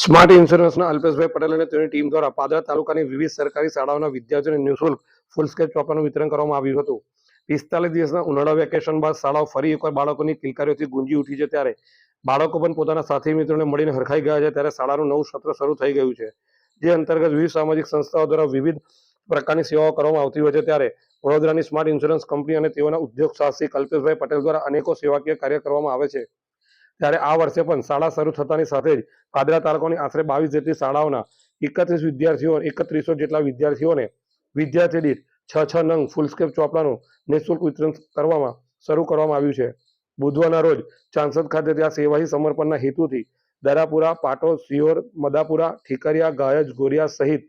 Smart ઇન્સ્યોરન્સના અલ્પેશભાઈ પટેલ અને તેની team દ્વારા પાદરા તાલુકાની વિવિધ સરકારી શાળાઓના વિદ્યાર્થીઓને નિઃશુલ્ક ફૂલ સ્કેચ ચોપરનું વિતરણ કરવામાં આવ્યું હતું. પિસ્તાલીસ દિવસના ઉનાળા વેકેશન બાદ શાળાઓ ફરી એકવાર બાળકોની કિલકારીઓથી ગુંજી ઉઠી છે ત્યારે બાળકો પણ પોતાના સાથી મિત્રોને મળીને હરખાઈ ગયા છે ત્યારે શાળાનું નવું સત્ર શરૂ થઈ ગયું છે. જે અંતર્ગત વિવિધ સામાજિક સંસ્થાઓ દ્વારા વિવિધ પ્રકારની સેવાઓ કરવામાં આવતી હોય છે ત્યારે વડોદરાની સ્માર્ટ ઇન્સ્યોરન્સ કંપની અને તેઓના ઉદ્યોગ સાહસિક અલ્પેશભાઈ પટેલ દ્વારા અનેકો સેવાકીય કાર્ય કરવામાં આવે છે. ત્યારે આ વર્ષે પણ શાળા શરૂ થતાની સાથે જ પાદરા તાલુકાની આશરે બાવીસ જેટલી શાળાઓના એકત્રીસ વિદ્યાર્થીઓ એકત્રીસો જેટલા વિદ્યાર્થીઓને વિદ્યાર્થી દીઠ છ છ નંગ ફૂલસ્કેપ ચોપડાનું નિઃશુલ્ક વિતરણ કરવામાં શરૂ કરવામાં આવ્યું છે. બુધવારના રોજ ચાંસદ ખાતે ત્યાં સેવાહી સમર્પણના હેતુથી દરાપુરા પાટો સિયોર મદાપુરા, ઠીકરિયા, ગાયજ, ગોરિયા સહિત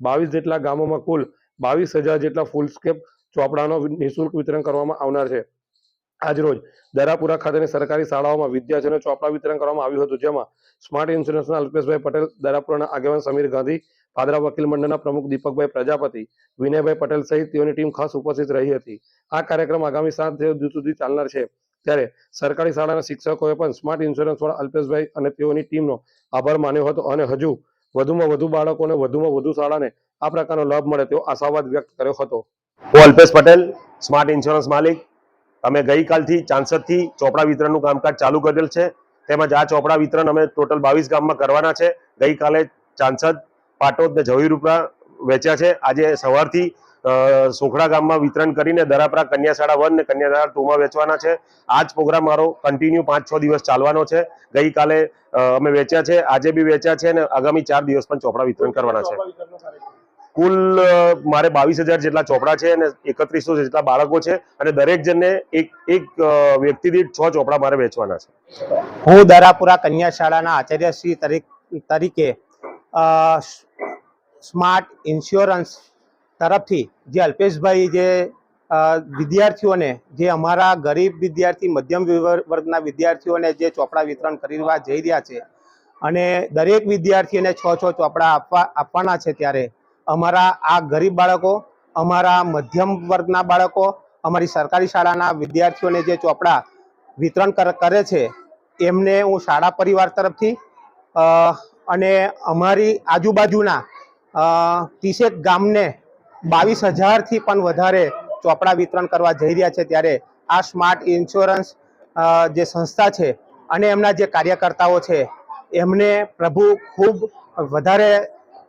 બાવીસ જેટલા ગામોમાં કુલ બાવીસ હજાર જેટલા ફૂલસ્કેપ ચોપડાનો નિઃશુલ્ક વિતરણ કરવામાં આવનાર છે. આજરોજ દરાપુરા ખાતેની સરકારી શાળાઓમાં વિદ્યાર્થીઓને ચોપડા વિતરણ કરવામાં આવ્યું હતું, જેમાં સ્માર્ટ ઇન્સ્યોરન્સના અલ્પેશભાઈ પટેલ, દરાપુરાના આગેવાન સમીર ગાંધી, પાદરા વકીલ મંડળના પ્રમુખ દીપકભાઈ પ્રજાપતિ, વિનયભાઈ પટેલ સહિત તેઓની ટીમ ખાસ ઉપસ્થિત રહી હતી. આ કાર્યક્રમ આગામી સાત દિવસ સુધી ચાલનાર છે. ત્યારે સરકારી શાળાના શિક્ષકોએ પણ સ્માર્ટ ઇન્સ્યોરન્સવાળા અલ્પેશભાઈ અને તેઓની ટીમનો આભાર માન્યો હતો અને હજુ વધુમાં વધુ બાળકોને વધુમાં વધુ શાળાને આ પ્રકારનો લાભ મળે તેવો આશાવાદ વ્યક્ત કર્યો હતો. હું અલ્પેશ પટેલ, સ્માર્ટ ઇન્સ્યોરન્સ માલિક અમે ગઈકાલથી ચાંસદથી ચોપડા વિતરણનું કામકાજ ચાલુ કરેલ છે. તેમજ આ ચોપડા વિતરણ અમે ટોટલ બાવીસ ગામમાં કરવાના છે. ગઈકાલે ચાંસદ પાટોદ ને જવીરૂપા વેચ્યા છે. આજે સવારથી સોખડા ગામમાં વિતરણ કરીને દરાપરા કન્યાશાળા વન ને કન્યાશાળા ટુમાં વેચવાના છે. આ જ પ્રોગ્રામ મારો કન્ટિન્યુ પાંચ છ દિવસ ચાલવાનો છે. ગઈકાલે અમે વેચ્યા છે. આજે બી વેચ્યા છે અને આગામી ચાર દિવસ પણ ચોપડા વિતરણ કરવાના છે. કુલ મારે બાવીસ હજાર જેટલા ચોપડા છે અને એકત્રીસો જેટલા બાળકો છે અને દરેક જણને એક એક વ્યક્તિ દીઠ છ ચોપડા મારે વેચવાના છે. હું દરાપુરા કન્યા શાળાના આચાર્યશ્રી તરી- તરીકે સ્માર્ટ ઇન્સ્યોરન્સ તરફથી જે અલ્પેશભાઈ જે વિદ્યાર્થીઓને, જે અમારા ગરીબ વિદ્યાર્થી, મધ્યમ વર્ગના વિદ્યાર્થીઓને જે ચોપડા વિતરણ કરવા જઈ રહ્યા છે અને દરેક વિદ્યાર્થીઓને છ છ ચોપડા આપવા, આપવાના છે ત્યારે અમારા આ ગરીબ બાળકો, અમારા મધ્યમ વર્ગના બાળકો, અમારી સરકારી શાળાના વિદ્યાર્થીઓને જે ચોપડા વિતરણ કરે છે, એમને હું શાળા પરિવાર તરફથી અને અમારી આજુબાજુના તીસેક ગામને બાવીસ હજારથી પણ વધારે ચોપડા વિતરણ કરવા જઈ રહ્યા છે ત્યારે આ સ્માર્ટ ઇન્સ્યોરન્સ જે સંસ્થા છે અને એમના જે કાર્યકર્તાઓ છે, એમને પ્રભુ ખૂબ વધારે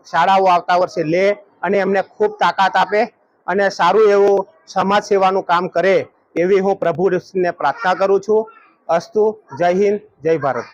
શાળાઓ આવતા વર્ષે લે અને એમને ખૂબ તાકાત આપે અને સારું એવું સમાજ સેવાનું કામ કરે એવી હું પ્રભુને પ્રાર્થના કરું છું. અસ્તુ, જય હિન્દ, જય ભારત.